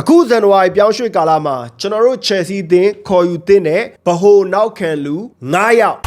အခုဇန်နဝါရီပြောင်းရွှေ့ကာလမှာကျွန်တော်တို့ Chelsea အသင်းခေါ်ယူသင့်တဲ့ဗဟိုနောက်ခံလူ9ယောက်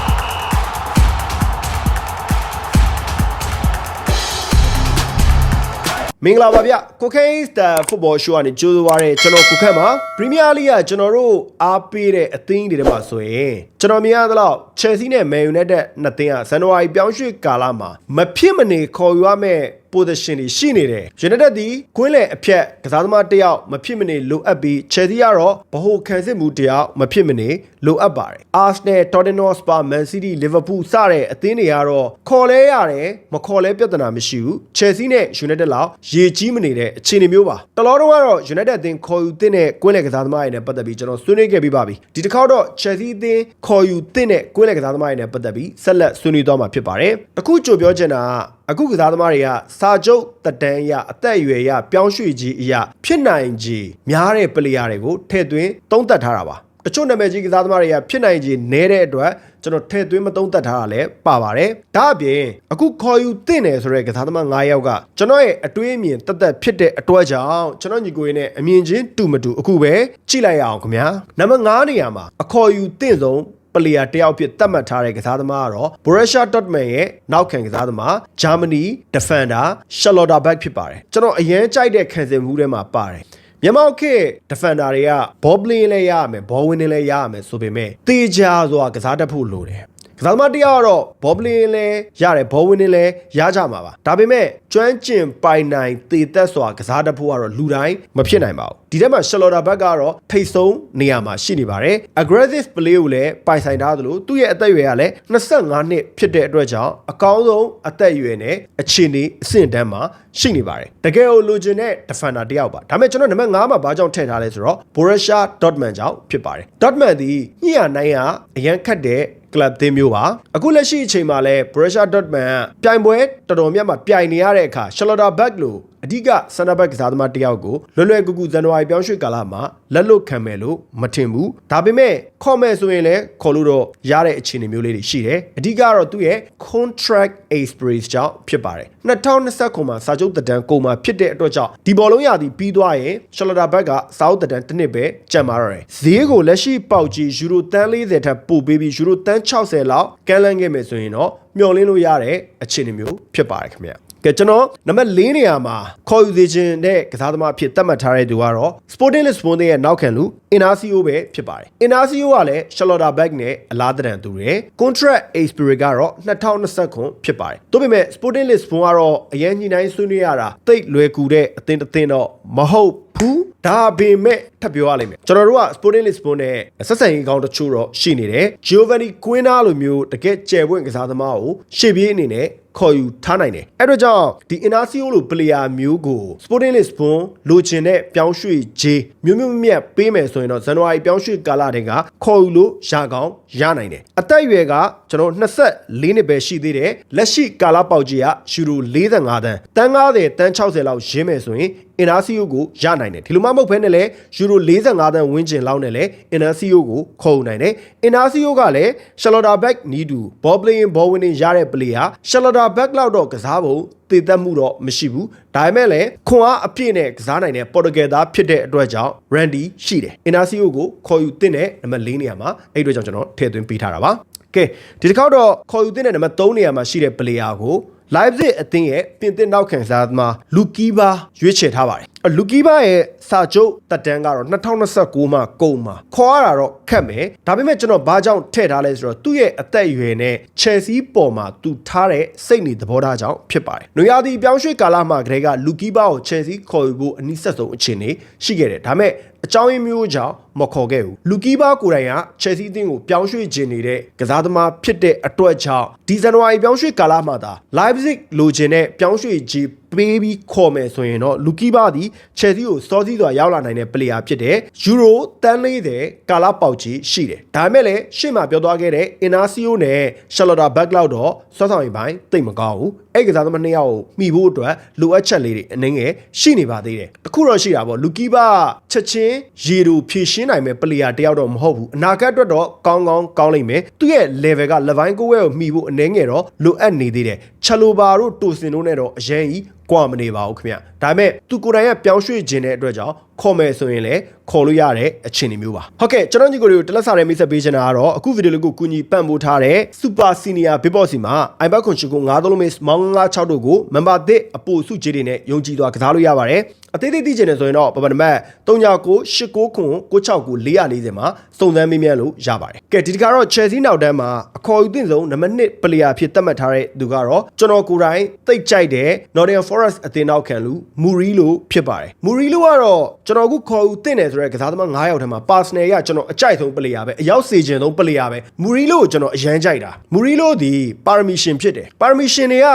မင်္ဂလာပါဗျကိုခဲစတာဖုတ်ဘောရှိုးကနေကြိုးစားရတဲ့ကျွန်တော်ကိုခန့်ပါပရီးမီးယားလိကကျွန်တော်တို့အားပေးတဲ့အသင်းတွေထဲမှာဆိုရင်ကျွန်တော်မြင်ရသလောက် Chelsea နဲ့ Man United နှစ်သင်းကဇန်နဝါရီပြောင်းရွှေ့ကာလမှာမဖြစ်မနေခေါ်ယူရမယ့် position တွေရှိနေတယ် United ဒီကွင်းလယ်အဖြတ်ကစားသမားတစ်ယောက်မဖြစ်မနေလိုအပ်ပြီး Chelsea ကတော့ဗဟိုခံစစ်မှုတစ်ယောက်မဖြစ်မနေလိုအပ်ပါတယ် Arsenal Tottenham Hotspur Man City Liverpool စတဲ့အသင်းတွေကတော့ခေါ်လဲရတယ်မခေါ်လဲပြဿနာမရှိဘူး Chelsea နဲ့ United လောက်ရေကြီးမနေတဲ့အခြေအနေမျိုးပါတလောတော့ကတော့ United အသင်းခေါ်ယူတဲ့ကွင်းလယ်ကစားသမားတွေနဲ့ပတ်သက်ပြီးကျွန်တော်ဆွေးနွေးခဲ့ပြီးပါပြီဒီတစ်ခေါက်တော့ Chelsea အသင်းခေါ်ယူတဲ့ကွင်းလယ်ကစားသမားတွေနဲ့ပတ်သက်ပြီးဆက်လက်ဆွေးနွေးသွားမှာဖြစ်ပါတယ်တခုကြိုပြောချင်တာကအခုကစားသမားတွေကစာချုပ်တက်တန်းအရအသက်အရွယ်အရပြောင်းရွှေ့ကြီးအရဖြစ်နိုင်ကြီးများတဲ့ပလေယာတွေကိုထည့်သွင်းသုံးသပ်ထားတာပါတချို့နာမည်ကြီးကစားသမားတွေကဖြစ်နိုင်ကြီးနဲတဲ့အတွက်ကျွန်တော်ထည့်သွင်းမသုံးသပ်ထားတာလည်းပါပါတယ်ဒါအပြင်အခုခေါ်ယူသင့်တယ်ဆိုတဲ့ကစားသမား9ယောက်ကကျွန်တော်ရဲ့အတွေးအမြင်တက်တက်ဖြစ်တဲ့အတွက်ကြောင့်ကျွန်တော်ညီကိုရင်းနဲ့အမြင်ချင်းတူမတူအခုပဲကြည့်လိုက်ရအောင်ခင်ဗျာနံပါတ်9နေရာမှာအခေါ်ယူသင့်ဆုံး ပလေယာတယောက်ဖြစ်သတ်မှတ်ထားတဲ့ကစားသမားကတော့ Borussia Dortmund ရဲ့နောက်ခံကစားသမား Germany Defender Charlotte Beck ဖြစ်ပါတယ်ကျွန်တော်အရင်ကြိုက်တဲ့ခံစစ်မှုထဲမှာပါတယ်မြန်မာခေတ် defender တွေကဘောပလင်းလည်းရရမယ်ဘောဝင်နေလည်းရရမယ်ဆိုပေမဲ့တေချာဆိုတာကစားတတ်ဖို့လိုတယ် ကစားသမားတရားကတော့ဘောပလင်းလည်းရတယ်ဘောဝင်နေလည်းရကြမှာပါဒါပေမဲ့ကျွမ်းကျင်ပိုင်နိုင်တည်သက်စွာကစားတတ်ဖို့ကတော့လူတိုင်းမဖြစ်နိုင်ပါဘူးဒီထဲမှာ Charlotte Beck ကတော့ထိတ်ဆုံးနေရာမှာရှိနေပါတယ် aggressive play ကိုလည်းပိုင်ဆိုင်ထားသလိုသူ့ရဲ့အသက်အရွယ်ကလည်း25နှစ်ဖြစ်တဲ့အတွက်ကြောင့်အကောင်းဆုံးအသက်အရွယ်နဲ့အခြေအနေအဆင့်တန်းမှာရှိနေပါတယ်တကယ်ကိုလိုချင်တဲ့ defender တယောက်ပါဒါပေမဲ့ကျွန်တော်နံပါတ်5မှာဘာကြောင့်ထည့်ထားလဲဆိုတော့ Borussia Dortmund ကြောင့်ဖြစ်ပါတယ် Dortmund ဒီညရနိုင်ရအရန်ခတ်တဲ့ ကလပ်သင်းမျိုးပါအခုလက်ရှိအချိန်မှာလဲ Borussia Dortmund ကပြိုင်ပွဲတော်တော်များများပြိုင်နေရတဲ့အခါ Charlotte Beck လို့ အဓိကဆန်နာဘက်ကစားသမားတယောက်ကိုလွယ်လွယ်ကူကူဇန်နဝါရီပြောင်းရွှေ့ကာလမှာလက်လွတ်ခံမယ်လို့မထင်ဘူးဒါပေမဲ့ခေါ်မယ်ဆိုရင်လည်းခေါ်လို့တော့ရတဲ့အခြေအနေမျိုးလေးတွေရှိတယ်အဓိကတော့သူ့ရဲ့ contract expiration ကြောင့်ဖြစ်ပါတယ်2020ခုမှာစာချုပ်တက်တန်းကုန်မှာဖြစ်တဲ့အတွက်ကြောင့်ဒီဘောလုံးရာသီပြီးသွားရင် Charlotte Beck ကစာအုပ်တက်တန်းတစ်နှစ်ပဲကျန်ပါတော့တယ်ဈေးကိုလက်ရှိပေါက်ကြီးယူရိုတန်း40ထပ်ပို့ပေးပြီးယူရိုတန်း60လောက်ကမ်းလှမ်းခဲ့မယ်ဆိုရင်တော့မျှော်လင့်လို့ရတဲ့အခြေအနေမျိုးဖြစ်ပါတယ်ခင်ဗျာ ကဲကျွန်တော်နံပါတ်၄နေရာမှာခေါ်ယူသေးခြင်းတဲ့ကစားသမားအဖြစ်သတ်မှတ်ထားတဲ့သူကတော့ Sporting Lisbon ရဲ့နောက်ခံလူ Inacio ပဲဖြစ်ပါတယ် Inacio ကလည်း Charlotte Beck နဲ့အလားတန်တူတယ် Contract expiry ကတော့2020ခုဖြစ်ပါတယ်ဒါပေမဲ့ Sporting Lisbon ကတော့အရင်ညှိနှိုင်းဆွေးနွေးရတာတိတ်လွယ်ကူတဲ့အသင်းတစ်သင်းတော့မဟုတ်ဘူးဒါပေမဲ့ထပ်ပြောရလိမ့်မယ်ကျွန်တော်တို့က Sporting Lisbon နဲ့ဆက်ဆံရေးကောင်းတချို့တော့ရှိနေတယ် Giovanni Quina လိုမျိုးတကယ်ကျယ်ပွင့်ကစားသမားကိုရှေ့ပြေးအနေနဲ့ ခေါ်ယူထားနိုင်တယ်အဲ့တော့ကြောင့်ဒီ Inacio လို player မျိုးကို Sporting Lisbon လိုချင်တဲ့ပြောင်းရွှေ့ခြင်းမျိုးမျိုးမြတ်ပေးမယ်ဆိုရင်တော့ဇန်နဝါရီပြောင်းရွှေ့ကာလတည်းကခေါ်ယူလို့ရကောင်းရနိုင်တယ်အသက်အရွယ်ကကျွန်တော်24နှစ်ပဲရှိသေးတယ်လက်ရှိကာလပေါက်ကြီးကယူရို45တန်းတန်း90တန်း60လောက်ရင်းမယ်ဆိုရင် Inacio ကိုရနိုင်တယ်ဒီလိုမှမဟုတ်ဘဲနဲ့လည်းယူရို45တန်းဝန်းကျင်လောက်နဲ့လည်း Inacio ကိုခေါ်ယူနိုင်တယ် Inacio ကလည်း Charlotte Beck နီးတူ ball playing ball winning ရတဲ့ player Charlotte Beck လောက်တော့ကစားဖို့တည်သက်မှုတော့မရှိဘူးဒါပေမဲ့လည်းခွန်အားအပြည့်နဲ့ကစားနိုင်တဲ့ပေါ်တူဂယ်သားဖြစ်တဲ့အတွက်ကြောင့် Randy ရှိတယ် Inacio ကိုခေါ်ယူတဲ့နံပါတ်၄နေရာမှာအဲ့အတွက်ကြောင့်ကျွန်တော်ထည့်သွင်းပေးထားတာပါ ကဲဒီတစ်ခေါက်တော့ခေါ်ယူတဲ့နံပါတ်3နေရာမှာရှိတဲ့ player ကို Leipzig အသင်းရဲ့ပြင်သစ်နောက်ခံစားသမားလူကီဘာရွေးချယ်ထားပါတယ် လူကီဘာရဲ့စာချုပ်တက်တန်းကတော့2029မှာကုန်မှာခေါ်ရတာတော့ခက်မယ်ဒါပေမဲ့ကျွန်တော်ဘာကြောင့်ထည့်ထားလဲဆိုတော့သူ့ရဲ့အသက်အရွယ်နဲ့ Chelsea ပေါ်မှာသူထားတဲ့စိတ်နေသဘောထားကြောင့်ဖြစ်ပါတယ်။နွေရာသီပြောင်းရွှေ့ကာလမှာကတည်းကလူကီဘာကို Chelsea ခေါ်ယူဖို့အနည်းဆက်ဆုံးအခြေအနေရှိခဲ့တယ်ဒါပေမဲ့အကြောင်းရင်းမျိုးကြောင့်မခေါ်ခဲ့ဘူးလူကီဘာကိုယ်တိုင်က Chelsea အသင်းကိုပြောင်းရွှေ့ခြင်းနေတဲ့ကစားသမားဖြစ်တဲ့အတွက်ကြောင့်ဒီဇန်နဝါရီပြောင်းရွှေ့ကာလမှာသာ Leipzig လိုချင်တဲ့ပြောင်းရွှေ့ခြင်း ပေးပြီးခေါ်မယ်ဆိုရင်တော့လူကီဘာသည် Chelsea ကိုစောစီးစွာရောက်လာနိုင်တဲ့ player ဖြစ်တဲ့ Euro တန်း40ကာလာပေါက်ကြီးရှိတယ်ဒါပေမဲ့လည်းရှေ့မှာပြောသွားခဲ့တဲ့ Inacio နဲ့ Charlotte Beck လောက်တော့စောဆောင်ရင်ပိုင်းတိတ်မကောင်းဘူးအဲ့ကစားသမားနှစ်ယောက်ကိုမှီဖို့အတွက်လိုအပ်ချက်လေးတွေအနည်းငယ်ရှိနေပါသေးတယ်တခုတော့ရှိတာပေါ့လူကီဘာချက်ချင်းရေတူဖြည့်ရှင်းနိုင်မဲ့ player တယောက်တော့မဟုတ်ဘူးအနာဂတ်အတွက်တော့ကောင်းကောင်းကောင်းလိမ့်မယ်သူရဲ့ level ကလပိုင်းကိုဝဲကိုမှီဖို့အနည်းငယ်တော့လိုအပ်နေသေးတယ်ချက်လိုဘာတို့တိုစင်တို့နဲ့တော့အရင်ကြီးကွာမနေပါဘူးခင်ဗျဒါပေမဲ့သူကိုယ်တိုင်ကပြောင်းရွှေ့ခြင်းတဲ့အတွက်ကြောင့်ခေါ်မယ်ဆိုရင်လည်းခေါ်လို့ရတဲ့အခြေအနေမျိုးပါဟုတ်ကဲ့ကျွန်တော်ညီကိုတွေကိုတလက်စားတဲ့မိတ်ဆက်ပေးချင်တာကတော့အခုဗီဒီယိုလေးကိုကူညီပံ့ပိုးထားတဲ့ Super Senior Big Boss စီမှာ iPad Control ကို9သုံးလုံးမေးမောင်း96တို့ကို member သစ်အပိုစုကြီးတွေနဲ့ယုံကြည်စွာကစားလို့ရပါတယ်အသေးသေးသိချင်တယ်ဆိုရင်တော့ပပနမတ်399869 969 440မှာစုံစမ်းမေးမြန်းလို့ရပါတယ်ကဲဒီတခါတော့ Chelsea နောက်တန်းမှာအခေါ်ယူသင့်ဆုံးနံပါတ်1 player ဖြစ်သတ်မှတ်ထားတဲ့သူကတော့ကျွန်တော်ကိုယ်တိုင်သိကြိုက်တဲ့ Nottingham Forest အသင်းနောက်ခံလူ Murilo ဖြစ်ပါတယ် Murilo ကတော့ကျွန်တော်အခုခေါ်ယူသင့်တယ်ဆိုတဲ့ကစားသမား9ယောက်ထဲမှာ Arsenal ကကျွန်တော်အကြိုက်ဆုံး player ပဲအရောက်စေချင်ဆုံး player ပဲ Murilo ကိုကျွန်တော်အရန်ကြိုက်တာ Murilo ဒီ permission ဖြစ်တယ် permission တွေက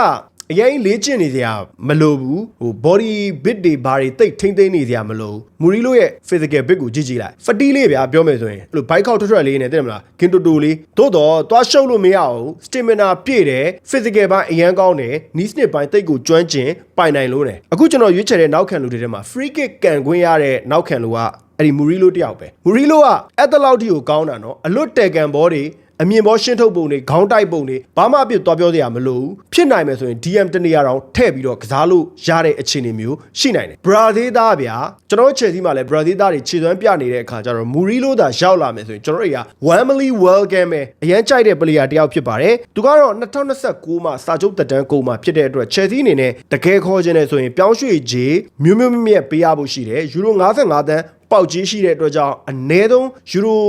အရင်လေ့ကျင့်နေစရာမလိုဘူးဟို body bit တွေဘာတွေတိတ်ထိမ့်သိမ့်နေစရာမလိုဘူးမူရီလိုရဲ့ physical bit ကိုကြည့်ကြည့်လိုက်ဖတီးလေးဗျာပြောမယ်ဆိုရင်အဲ့လို bike ခောက်ထွက်ထွက်လေးနဲ့သိတယ်မလားဂင်တိုတိုလေးသို့တော့သွားရှုပ်လို့မရဘူး stamina ပြည့်တယ် physical ဘိုင်းအရန်ကောင်းတယ် knee snip ဘိုင်းတိတ်ကိုကျွမ်းကျင်ပိုင်နိုင်လို့တယ်အခုကျွန်တော်ရွေးချယ်တဲ့နောက်ခံလူတွေထဲမှာ free kick ကန်ခွင့်ရတဲ့နောက်ခံလူကအဲ့ဒီမူရီလိုတယောက်ပဲမူရီလိုကအဲ့တလောက်ထိကိုကောင်းတာနော်အလွတ်တယ်ကန်ဘောတွေ အမြင်ပေါ်ရှင်းထုတ်ပုံတွေခေါင်းတိုက်ပုံတွေဘာမှအပြစ်သွားပြောစရာမလိုဘူးဖြစ်နိုင်မယ်ဆိုရင် DM တနေရာတောင်ထည့်ပြီးတော့ကစားလို့ရတဲ့အခြေအနေမျိုးရှိနိုင်တယ်ဘရာဇီးသားဗျာကျွန်တော်ချယ်စီမှာလည်းဘရာဇီးသားတွေခြေစွမ်းပြနေတဲ့အခါကျတော့မူရီလိုသာရောက်လာမယ်ဆိုရင်ကျွန်တော်တို့တွေက Wembley World Game ပဲအရန်ကြိုက်တဲ့ပလေယာတယောက်ဖြစ်ပါတယ်သူကတော့2029မှာစာချုပ်သက်တမ်းကုန်မှာဖြစ်တဲ့အတွက်ချယ်စီအနေနဲ့တကယ်ခေါ်ခြင်းနဲ့ဆိုရင်ပြောင်းရွှေ့ခြေမျိုးမျိုးမြင့်မြတ်ပေးရဖို့ရှိတယ်ယူရို55တန်းပေါက်ကြီးရှိတဲ့အတွက်ကြောင့်အနည်းဆုံးယူရို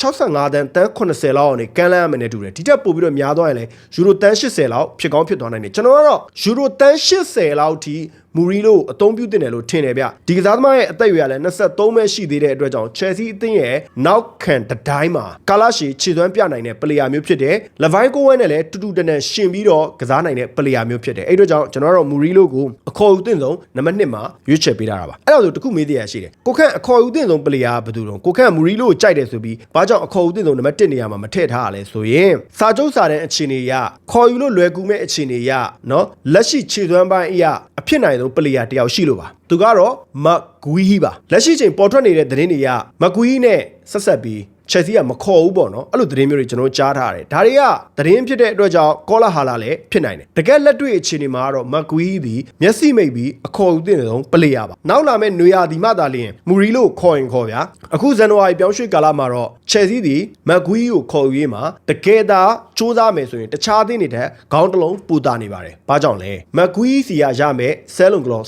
65တန်းတန်း80လောက်အောင်နေကန်လန်းရမယ်နဲ့တူတယ်ဒီတက်ပို့ပြီးတော့များသွားရင်လည်းယူရိုတန်း80လောက်ဖြစ်ကောင်းဖြစ်သွားနိုင်တယ်ကျွန်တော်ကတော့ယူရိုတန်း80လောက်ထိမူရီလိုအသုံးပြုတင်တယ်လို့ထင်တယ်ဗျဒီကစားသမားရဲ့အသက်အရွယ်ကလည်း23ပဲရှိသေးတဲ့အတွက်ကြောင့် Chelsea အသင်းရဲ့နောက်ခံတတိုင်းမှာကာလာရှီခြေသွမ်းပြနိုင်တဲ့ပလေယာမျိုးဖြစ်တယ်လဗိုင်းကိုဝဲနဲ့လည်းတူတူတန်တန်ရှင်ပြီးတော့ကစားနိုင်တဲ့ပလေယာမျိုးဖြစ်တယ်အဲ့အတွက်ကြောင့်ကျွန်တော်တို့မူရီလိုကိုအခေါ်ယူတင်ဆုံးနံပါတ်1မှာရွေးချယ်ပေးထားတာပါအဲ့ဒါဆိုတခုမေးသေးရရှိတယ်ကိုခန့်အခေါ်ယူတင်ဆုံးပလေယာဘယ်သူတော့ကိုခန့်မူရီလိုကိုကြိုက်တယ်ဆိုပြီးဘာကြောင့်အခေါ်ယူတင်ဆုံးနံပါတ်1နေရာမှာမထည့်ထားရလဲဆိုရင်စာချုပ်စာတမ်းအခြေအနေရခေါ်ယူလို့လွယ်ကူမဲ့အခြေအနေရနော်လက်ရှိခြေသွမ်းပိုင်းအရာအဖြစ်နိုင်ဆုံးပလေယာတယောက်ရှိလို့ပါသူကတော့မက်ဂူဟီပါလက်ရှိချိန်ပေါ်ထွက်နေတဲ့သတင်းတွေကမက်ဂူဟီနဲ့ဆက်ဆက်ပြီး ချက်စီကမခေါ်ဘူးပေါ့နော်အဲ့လိုသတင်းမျိုးတွေကျွန်တော်ကြားထားတယ်ဒါတွေကသတင်းဖြစ်တဲ့အတွက်ကြောင့်ကောလာဟာလာလည်းဖြစ်နိုင်တယ်တကယ်လက်တွေ့အခြေအနေမှာကတော့မက်ဂူဟီဒီမျက်စိမိတ်ပြီးအခေါ်ယူတဲ့ဆုံးပလေယာပါနောက်လာမဲ့နွေရာဒီမှသာလျှင်မူရီလိုခေါ်ရင်ခေါ်ဗျာအခုဇန်နဝါရီပြောင်းရွှေ့ကာလမှာတော့ချက်စီဒီမက်ဂူဟီကိုခေါ်ယူရေးမှာတကယ်သာစူးစမ်းမယ်ဆိုရင်တခြားသင်းတွေထက်ခေါင်းတစ်လုံးပူတာနေပါတယ်ဘာကြောင့်လဲမက်ဂူဟီစီကရမယ်ဆဲလုံဂလော့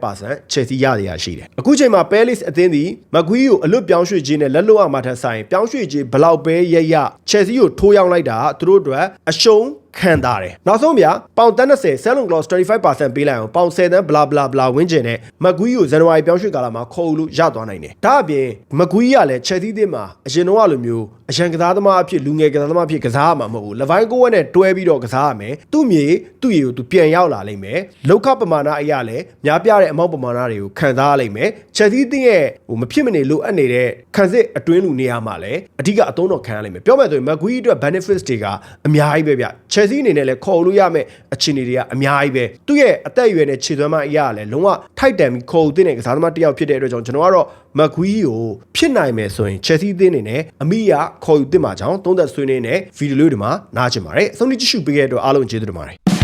25%ချက်စီရရရှိတယ်အခုချိန်မှာပဲလစ်အသင်းဒီမက်ဂူဟီကိုအလွတ်ပြောင်းရွှေ့ခြင်းနဲ့လက်လွတ်အမှထက်ဆိုင်ပြောင်းရွှေ့ခြင်းဘလောက်ပဲရရချက်စီကိုထိုးရောက်လိုက်တာသူတို့အတွက်အရှုံး ခံတာတယ်နောက်ဆုံးဗျာပေါင်တန်း30 selling gloss 25%ပေးလိုက်အောင်ပေါင်10တန်း bla bla bla ဝင်းကျင်နဲ့မကွီးကိုဇန်နဝါရီပြောင်းရွှေ့ကာလမှာခေါ်လို့ရသွားနိုင်တယ်ဒါအပြင်မကွီးကလည်းချက်သီးသင်းမှာအရင်တော့လိုမျိုးအရန်ကစားသမားအဖြစ်လူငယ်ကစားသမားအဖြစ်ကစားရမှာမဟုတ်ဘူးလပိုင်းကိုဝက်နဲ့တွဲပြီးတော့ကစားရမယ်သူ့မြေသူ့ရေကိုသူပြန်ရောက်လာလိမ့်မယ်လောက်ခပမာဏအရာလည်းများပြတဲ့အမောက်ပမာဏတွေကိုခံစားရလိမ့်မယ်ချက်သီးသင်းရဲ့ဟိုမဖြစ်မနေလိုအပ်နေတဲ့ခံစစ်အတွင်းလူနေရာမှာလည်းအဓိကအသုံးတော်ခံရလိမ့်မယ်ပြောမယ်ဆိုရင်မကွီးအတွက် benefits တွေကအများကြီးပဲဗျချက်သီးအနေနဲ့လည်းခေါ်လို့ရမယ့်အခြေအနေတွေကအများကြီးပဲသူ့ရဲ့အသက်အရွယ်နဲ့ခြေသွမ်းမအရာလည်းလုံးဝထိုက်တန်ပြီးခေါ်တဲ့ကစားသမားတစ်ယောက်ဖြစ်တဲ့အတွက်ကြောင့်ကျွန်တော်ကတော့မက်ဂွီကိုဖြစ်နိုင်မယ်ဆိုရင်ချက်စီးသင်းနေနဲ့အမိရခေါ်ယူသင့်မှာကြောင့်သုံးသက်ဆွေးနွေးနေဗီဒီယိုလေးတွေမှာနားချင်ပါတယ်အဆုံးထိကြည့်ရှုပေးခဲ့တဲ့အတွက်အားလုံးကျေးဇူးတင်ပါတယ်